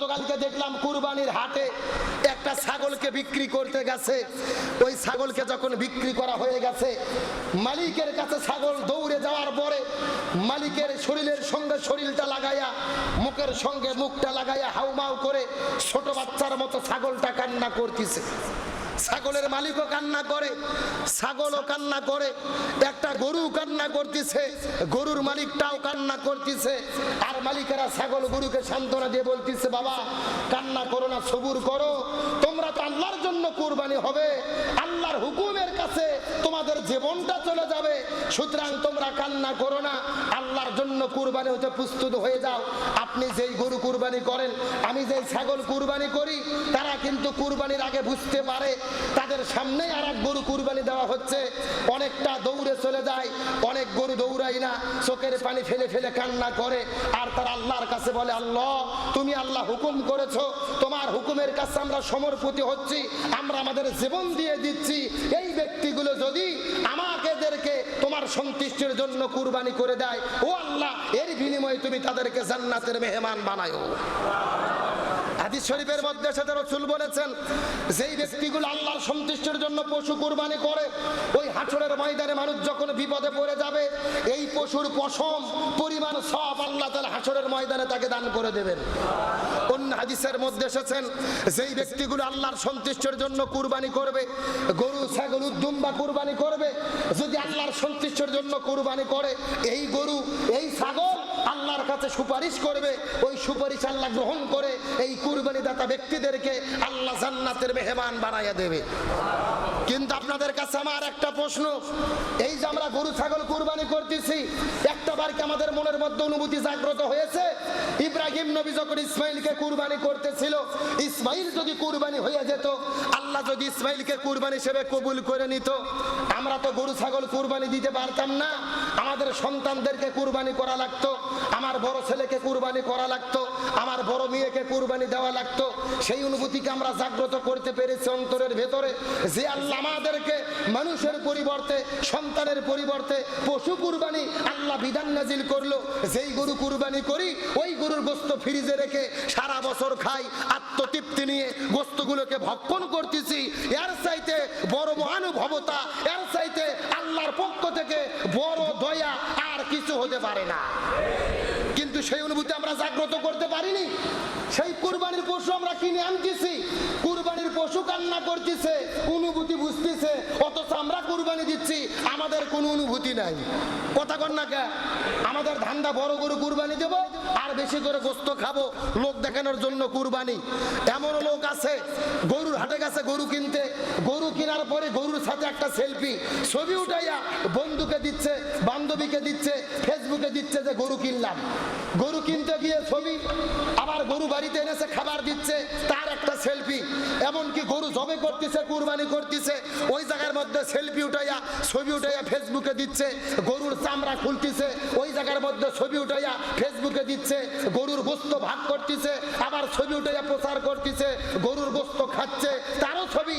গতকালকে দেখলাম কুরবানির হাটে একটা ছাগলকে বিক্রি করতে গেছে। ওই ছাগলকে যখন বিক্রি করা হয়ে গেছে, মালিকের কাছে ছাগল দৌড়ে যাওয়ার পরে মালিকের শরীরের সঙ্গে শরীরটা লাগাইয়া, মুখের সঙ্গে মুখটা লাগাইয়া হাউমাউ করে ছোট বাচ্চার মতো ছাগলটা কান্না করতেছে। ছাগলের মালিকও কান্না করে, ছাগলও কান্না করে, একটা গরু কান্না করতেছে, গরুর মালিকটাও কান্না করতেছে, আর মালিকেরা ছাগল গরুকে সান্ত্বনা দিয়ে বলতেছে, বাবা, কান্না করো না, সবুর করো, তোমরা তো আল্লাহর জন্য কুরবানি হবে, আল্লাহর হুকুমের কাছে তোমাদের জীবনটা চলে যাবে, সুতরাং তোমরা কান্না করো না জন্য কুরবানি হতে প্রস্তুত হয়ে যাও। আপনি যেই গরু কুরবানি করেন, আমি যেই ছাগল কুরবানি করি, তারা কিন্তু কুরবানির আগে বুঝতে পারে। তাদের সামনেই আর এক গরু কুরবানি দেওয়া হচ্ছে। অনেকটা দৌড়ে চলে যায়, অনেক গরু দৌড়াই না, চোখের পানি ফেলে ফেলে কান্না করে, আর তারা আল্লাহর কাছে বলে, আল্লাহ, তুমি আল্লাহ হুকুম করেছ, তোমার হুকুমের কাছে আমরা সমর্পিত হচ্ছি, আমরা আমাদের জীবন দিয়ে দিচ্ছি। এই ব্যক্তিগুলো যদি আমাকেদেরকে তোমার সন্তুষ্টির জন্য কুরবানি করে দেয়, ও আল্লাহ। এর বিনিময়ে তুমি তাদেরকে জান্নাতের মেহমান বানায়ো। হাদিস শরীফের মধ্যে সাথে রসুল বলেছেন, যেই ব্যক্তিগুলো আল্লাহর সন্তুষ্টির জন্য পশু কুরবানি করে, ওই হাছরের ময়দানে মানুষ যখন বিপদে পড়ে যাবে, এই পশুর পশম পরিমাণ সব আল্লাহ হাছরের ময়দানে তাকে দান করে দেবেন। অন্য হাদিসের মধ্যে এসেছেন, যেই ব্যক্তিগুলো আল্লাহর সন্তুষ্টির জন্য কুরবানি করবে, গরু, ছাগল উদ্দুম্বা কুরবানি করবে, যদি আল্লাহর সন্তুষ্টির জন্য কুরবানি করে, এই গরু কাছে সুপারিশ করবে, ওই সুপারিশ আল্লাহ গ্রহণ করে, এই কুরবানি দাতা ব্যক্তিদেরকে আল্লাহ জান্নাতের মেহমান বানাইয়া দেবে। কিন্তু আপনাদের কাছে আমার একটা প্রশ্ন, এই যে আমরা গরু, ছাগল কুরবানি করতেছি, একটা বার কি আমাদের মনের মধ্যে অনুভূতি জাগ্রত হয়েছে? ইব্রাহিম নবী যখন ইসমাইলকে কুরবানি করতেছিল, ইসমাইল যদি কুরবানি হয়ে যেত যদি ইসমাইলকে কুরবানি হিসেবে কবুল করে নিত, আমরা তো গরু, ছাগল কুরবানি দিতে পারতাম না। আমাদের সন্তানদেরকে কুরবানি করা লাগতো, আমার বড় ছেলেকে কুরবানি করা লাগতো, আমার বড় মেয়েকে কুরবানি দেওয়া লাগতো। সেই অনুভূতিকে আমরা জাগ্রত করতে পেরেছি অন্তরের ভেতরে। যে আল্লাহ আমাদেরকে মানুষের পরিবর্তে, সন্তানের পরিবর্তে পশু কুরবানি আল্লাহ বিধান নাজিল করল। যেই গরু কুরবানি করি, ওই গরুর গোস্ত ফ্রিজে রেখে সারা বছর খাই, আত্মতৃপ্তি নিয়ে গোস্তগুলোকে ভক্ষণ করতেছি। এর চাইতে বড় মহানুভবতা, এর চাইতে আল্লাহর পক্ষ থেকে বড় দয়া আর কিছু হতে পারে না। কিন্তু সেই অনুভূতি আমরা জাগ্রত করতে পারিনি। সেই কুরবানির পশু আমরা কিনে আনতেছি। কুরবানির পশু কান্না করতেছে, অনুভূতি বুঝতেছে, অথচ আমরা কুরবানি দিচ্ছি, আমাদের কোনো অনুভূতি নাই। কথা কর না কে? আমাদের ধান্দা বড় গরু কুরবানি দেব, আর বেশি করে গোস্ত খাব, লোক দেখানোর জন্য কুরবানি। এমন লোক আছে, গরুর হাটে গেছে গরু কিনতে, গরু কেনার পরে গরুর সাথে একটা সেলফি, ছবি উঠাইয়া বন্ধুকে দিচ্ছে, বান্ধবীকে দিচ্ছে, ফেসবুকে দিচ্ছে যে গরু কিনলাম। গরু কিনতে গিয়ে ছবি, আবার গরু বাড়িতে এনেছে, খাবার দিচ্ছে, তার একটা সেলফি। এমনকি গরু জবে করতেছে, কুরবানি করতেছে, ওই জায়গার মধ্যে সেলফি উঠাইয়া, ছবি উঠাইয়া ফেসবুকে দিচ্ছে, গরুর চামড়া খুলতেছে, ওই জায়গার মধ্যে ছবি উঠাইয়া ফেসবুকে দিচ্ছে, গরুর গোস্ত ভাগ করতেছে, আবার ছবি উঠাইয়া প্রচার করতেছে, গরুর গোস্ত খাচ্ছে, তারও ছবি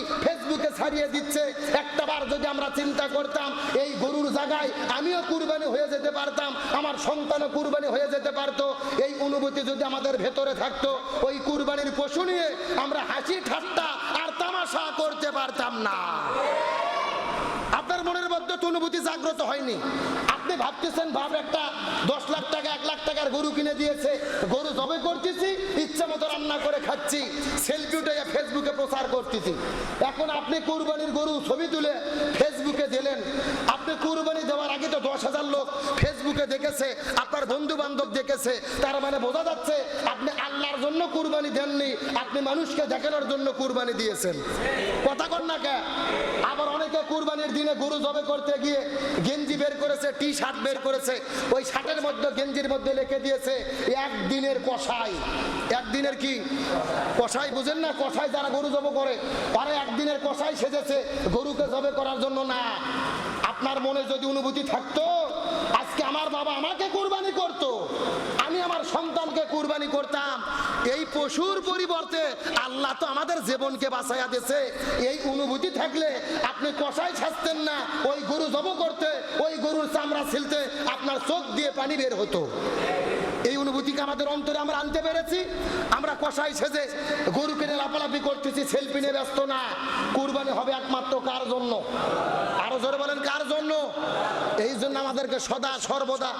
ছাড়িয়ে দিচ্ছে। একটা বার যদি আমরা চিন্তা করতাম, এই গরুর জায়গায় আমিও কুরবানি হয়ে যেতে পারতাম, আমার সন্তানও কুরবানি হয়ে যেতে পারতো। এই অনুভূতি যদি আমাদের ভেতরে থাকতো, ওই কুরবানির পশু নিয়ে আমরা হাসি ঠাট্টা আর তামাশা করতে পারতাম না। আপনার মনের মধ্যে তো অনুভূতি জাগ্রত হয়নি। আপনি ভাবতেছেন ভাব একটা দশ লাখ টাকা, এক লাখ টাকার গরু কিনে দিয়েছে। গরু জবে করতেছি ইচ্ছা মতো রান্না করে খাচ্ছি। সেলফি উঠে ফেসবুকে প্রচার করতেছি। এখন আপনি কুরবানির গরু ছবি তুলে ফেসবুকে দিলেন। আপনি কুরবানি দেওয়ার আগে তো দশ হাজার লোক ফেসবুকে দেখেছে, আপনার বন্ধু বান্ধব দেখেছে, তার মানে বোঝা যাচ্ছে আপনি আল্লাহর জন্য কুরবানি দেননি, আপনি মানুষকে দেখানোর জন্য কুরবানি দিয়েছেন। কথা কর না কে? আবার অনেকে কুরবানির দিনে গরু জবে করতে গিয়ে গেঞ্জি বের করেছে টি শার্ট বের করেছে, ওই শার্টের মধ্যে, গেঞ্জির মধ্যে লিখে দিয়েছে, একদিনের কষাই একদিনের কি? কষাই বুঝেন না কষাই যারা গরু জব করে তারা একদিনের কষাই সেজেছে, গরুকে জবে করার জন্য না। আপনার মনে যদি অনুভূতি থাকতো, আজকে আমার বাবা আমাকে কুরবানি করত, আমি আমার সন্তানকে কুরবানি করতাম। এই পশুর পরিবর্তে আল্লাহ তো আমাদের জীবনকে বাঁচাইয়া দিয়েছে। এই অনুভূতি থাকলে আপনি কষাই ছাড়তেন না, ওই গরু জব করতে, ওই গরুর চামড়া ছিলতে আপনার চোখ দিয়ে পানি বের হতো। এই অনুভূতিকে আমাদের অন্তরে আমরা আনতে পেরেছি। আমরা কষাই সেজে গরু কিনে লাপালাপি করতেছি সেলফি নিয়ে ব্যস্ত না। কুরবানি হবে একমাত্র কার জন্য? আরও জোরে বলেন, কার জন্য? এই জন্য আমাদেরকে সদা সর্বদা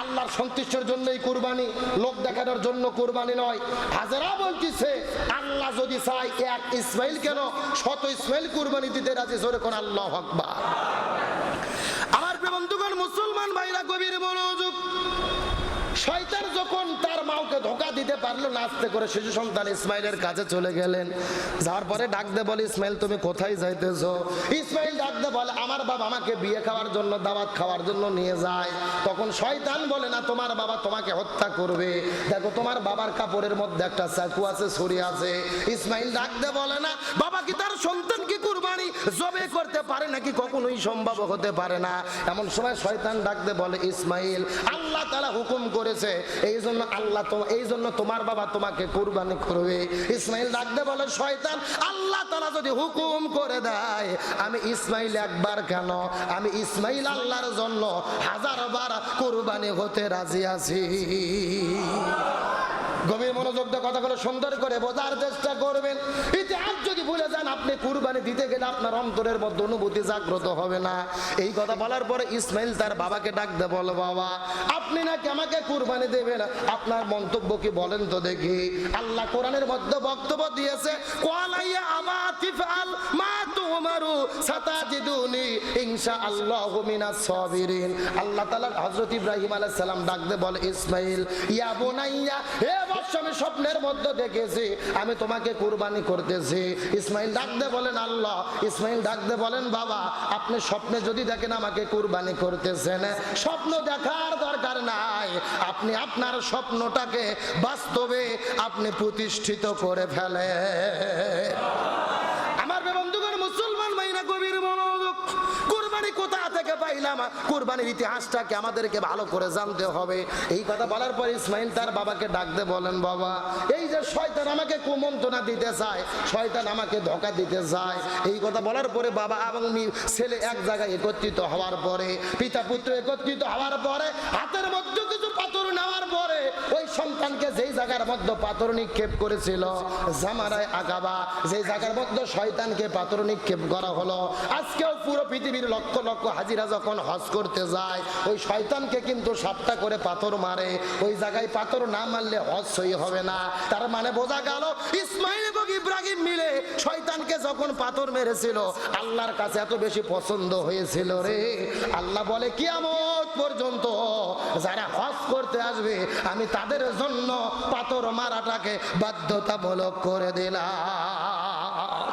আল্লাহর সন্তুষ্টের জন্যই কুরবানি, লোক দেখানোর জন্য কুরবানি নয়। হাজারা বলতেছে, আল্লাহ যদি চায় এক ইসমাইল কেন, শত ইসমাইল কুরবানি দিতে রাজি, জোরে কোন আল্লাহ আকবার। আমার বন্ধুগণ, মুসলমান ভাইরা গভীর শয়তান যখন তার মাওকে ধোকা দিতে পারল, নাচতে করে শিশু সন্তান ইসমাইলের কাছে চলে গেলেন। যাওয়ার পরে ডাকতে বলে, ইসমাইল, তুমি কোথায় যাইতেছো? ইসমাইল ডাকতে বলে, আমার বাবা আমাকে বিয়ে খাওয়ার জন্য, দাওয়াত খাওয়ার জন্য নিয়ে যায়। তখন শয়তান বলে, না, তোমার বাবা তোমাকে হত্যা করবে। দেখো, তোমার বাবার কাপড়ের মধ্যে একটা চাকু আছে, ছুরি আছে। ইসমাইল ডাকতে বলে, না, বাবা কি তার সন্তান কি কুরবানি? জবে করতে পারে নাকি কখনোই সম্ভব হতে পারে না? এমন সময় শয়তান ডাকতে বলে, ইসমাইল, আল্লাহ তালা হুকুম করেছে, এই জন্য আল্লাহ এই জন্য তোমার বাবা তোমাকে কোরবানি করবে। ইসমাইল ডাকতে বলে, শয়তান, আল্লাহ তালা যদি হুকুম করে দেয়, আমি ইসমাইল একবার কেন? আমি ইসমাইল আল্লাহর জন্য হাজার বার কোরবানি হতে রাজি আছি। গভীর মনোযোগ দিয়ে কথাগুলো সুন্দর করে বোঝার চেষ্টা করবেন। ইতিহাস যদি ভুলে যান, আপনি কুরবানি দিতে গেলে আপনার অন্তরের মধ্যে অনুভূতি জাগ্রত হবে না। এই কথা বলার পরে ইসমাইল তার বাবাকে ডাক ডাকতে বলো বাবা, আপনি নাকি আমাকে কুরবানি দেবেন? আপনার মন্তব্য কি বলেন তো দেখি। আল্লাহ কোরআনের মধ্যে বক্তব্য দিয়েছে কোয়ালাইয়া আমা তিফআল মা সাতাজিদুনি সাবিরিন। আল্লাহ তাআলা হযরত ইব্রাহিম আলাইহিস সালাম ডাকতে বলে, ইসমাইল, ইয়া বুনাইয়া, হে আমি স্বপ্নের মধ্যে দেখেছি, আমি তোমাকে কুরবানি করতেছি। ইসমাইল ডাকতে বলেন, আল্লাহ। ইসমাইল ডাকতে বলেন, বাবা, আপনি স্বপ্নে যদি দেখেন আমাকে কুরবানি করতেছেন, স্বপ্ন দেখার দরকার নাই। আপনি আপনার স্বপ্নটাকে বাস্তবে আপনি প্রতিষ্ঠিত করে ফেলে পাইলাম কুরবানির ইতিহাসটাকে আমাদেরকে ভালো করে জানতে হবে। এই কথা বলার পর ইসমাইল তার বাবাকে ডাকতে বলেন, বাবা, এই যে শয়তান আমাকে কুমন্ত্রণা দিতে চায়, শয়তান আমাকে ধোকা দিতে চায়। এই কথা বলার পরে বাবা এবং ছেলে এক জায়গায় একত্রিত হওয়ার পরে পিতা পুত্র একত্রিত হওয়ার পরে, হাতের মধ্যে কিছু পাথর নেওয়ার পরে ওই সন্তানকে যেই জায়গার মধ্যে পাথর নিক্ষেপ করেছিল জামারায় আগাবা, যেই জায়গার মধ্যে শয়তানকে পাথর নিক্ষেপ করা হলো, আজকেও পুরো পৃথিবীর লক্ষ লক্ষ হাজিরা যখন হজ করতে যায়, ওই শয়তানকে কিন্তু সাতটা করে পাথর মারে। ওই জায়গায় পাথর না মারলে হজ সই হবে না। তার মানে বোঝা গেল, ইসমাইল এবং ইব্রাহিম মিলে শয়তানকে যখন পাথর মেরেছিল, আল্লাহর কাছে এত বেশি পছন্দ হয়েছিল রে। আল্লাহ বলে, কিয়ামত পর্যন্ত যারা হজ করতে আসবে, আমি তাদের জন্য পাথর মারাটাকে বাধ্যতামূলক করে দিলাম।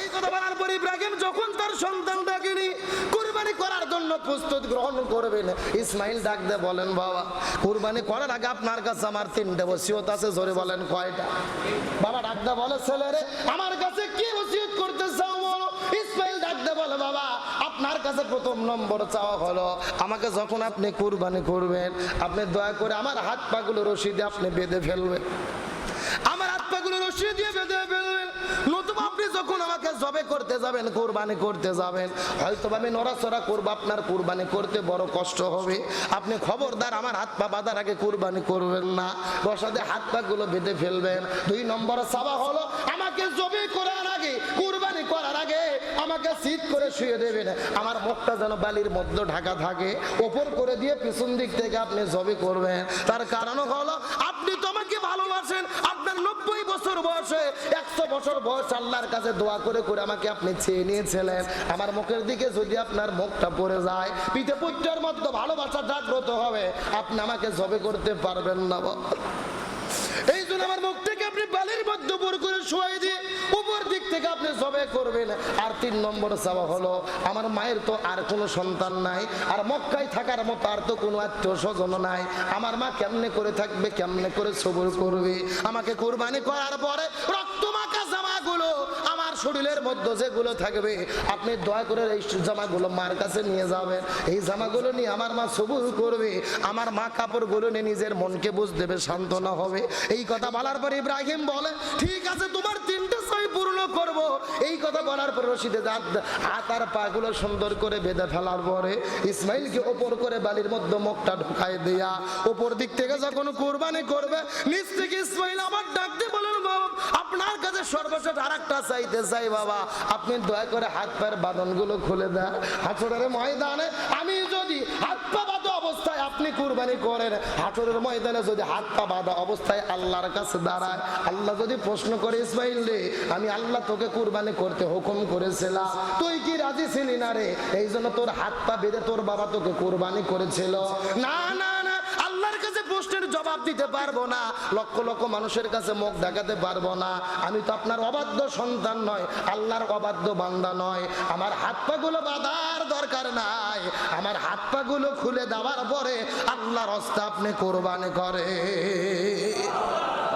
এই কথা বলার পর ইব্রাহিম যখন তার সন্তানটাকে নিয়ে কুরবানি করার জন্য প্রস্তুত গ্রহণ করবেন। ইসমাইল ডাকতে বলেন, বাবা, কুরবানি করার আগে আপনার কাছে আমার তিনটে ওসিয়ত আছে, জোরে বলেন কয়টা? বাবা ডাকতে বলে, ছেলেরে, আমার কাছে কি ওসিয়ত করতে কাছে প্রথম নম্বর চাওয়া হলো, আমাকে যখন আপনি কুরবানি করবেন, আপনি দয়া করে আমার হাত পাগুলো রশি দিয়ে আপনি বেঁধে ফেলবেন। আমার হাত পাগুলো রশি দিয়ে বেঁধে ফেলবেন। আপনি যখন আমাকে জবে করতে যাবেন, কোরবানি করতে যাবেন হয়তো আমি নড়াচড়া করব, আপনার কোরবানি করতে বড় কষ্ট হবে। আপনি খবরদার, আমার হাত পা বাঁধার আগে কোরবানি করবেন না। বসাতে হাত পা গুলো বেঁধে ফেলবেন। দুই নম্বর চাওয়া হলো, আমাকে জবে করার আগে কোরবানি করার আগে আমাকে সিট করে শুয়ে দেবেন। আমার মুখটা যেন বালির মধ্যে ঢাকা থাকে, ওপর করে দিয়ে পিছন দিক থেকে আপনি জবে করবেন। তার কারণ হলো, আপনি তো আমাকে ভালোবাসেন, আপনার নব্বই বছর বয়সে, একশো বছর বয়স আল্লাহর কাছে দোয়া করে করে আমাকে আপনি চেয়ে নিয়েছিলেন। আমার মুখের দিকে যদি আপনার মুখটা পড়ে যায় পিঠে পুত্রের মধ্যে ভালোবাসা জাগ্রত হবে, আপনি আমাকে জবে করতে পারবেন না জন্য আমার মুখ থেকে আপনি বালির করে দিয়ে উপর দিক থেকে আপনি জবে করবেন। আর তিন নম্বর চাওয়া হলো, আমার মায়ের তো আর কোনো সন্তান নাই, আর মক্কায় থাকার মতো আর তো কোনো আত্মীয় স্বজন নাই। আমার মা কেমনে করে থাকবে, কেমনে করে সবর করবে? আমাকে কোরবানি করার পরে শরীরের মধ্যে যেগুলো থাকবে, আপনি দয়া করে এই জামাগুলো মার কাছে নিয়ে যাবেন। এই জামাগুলো নিয়ে আমার মা সবুর করবে, আমার মা কাপড়গুলো নিয়ে নিজের মনকে বুঝ দেবে, সান্ত্বনা হবে। এই কথা বলার পর ইব্রাহিম বলে, ঠিক আছে, তোমার তিনটে ছয় পূর্ণ করব। এই কথা বলার পর রশিদে আর পাগুলো সুন্দর করে বেঁধে ফেলার পরে ইসমাইলকে ওপর করে বালির মধ্যে মুখটা ঢুকাই দেয়া, ওপর দিক থেকে যখন কোরবানি করবে নিচ থেকে ইসমাইল আবার ডাকতে বলেন বাবা আপনার কাছে সর্বশেষ আর একটা চাইতে চাই বাবা। আপনি দয়া করে হাত পায়ের বাঁধনগুলো খুলে দেন। হাঁচড়ের ময়দানে আমি যদি হাত পা বাঁধা অবস্থায় আপনি কুরবানি করেন ময়দানে যদি হাত পা বাঁধা অবস্থায় আল্লাহর কাছে দাঁড়ায়, আল্লাহ যদি প্রশ্ন করে, ইসমাইল রে, আমি আল্লাহ তোকে কুরবানি করতে হুকুম করেছিলাম। তুই কি রাজি ছিলি না রে? এই জন্য তোর হাত পা বেঁধে তোর বাবা তোকে কুরবানি করেছিল। না না কাছে প্রশ্নের জবাব দিতে পারব না। লক্ষ লক্ষ মানুষের কাছে মুখ দেখাতে পারব না। আমি তো আপনার অবাধ্য সন্তান নয়, আল্লাহর অবাধ্য বান্দা নয়। আমার হাত পাগুলো বাঁধার দরকার নাই। আমার হাত পাগুলো খুলে দেওয়ার পরে আল্লাহর অস্তা আপনি কোরবানি করে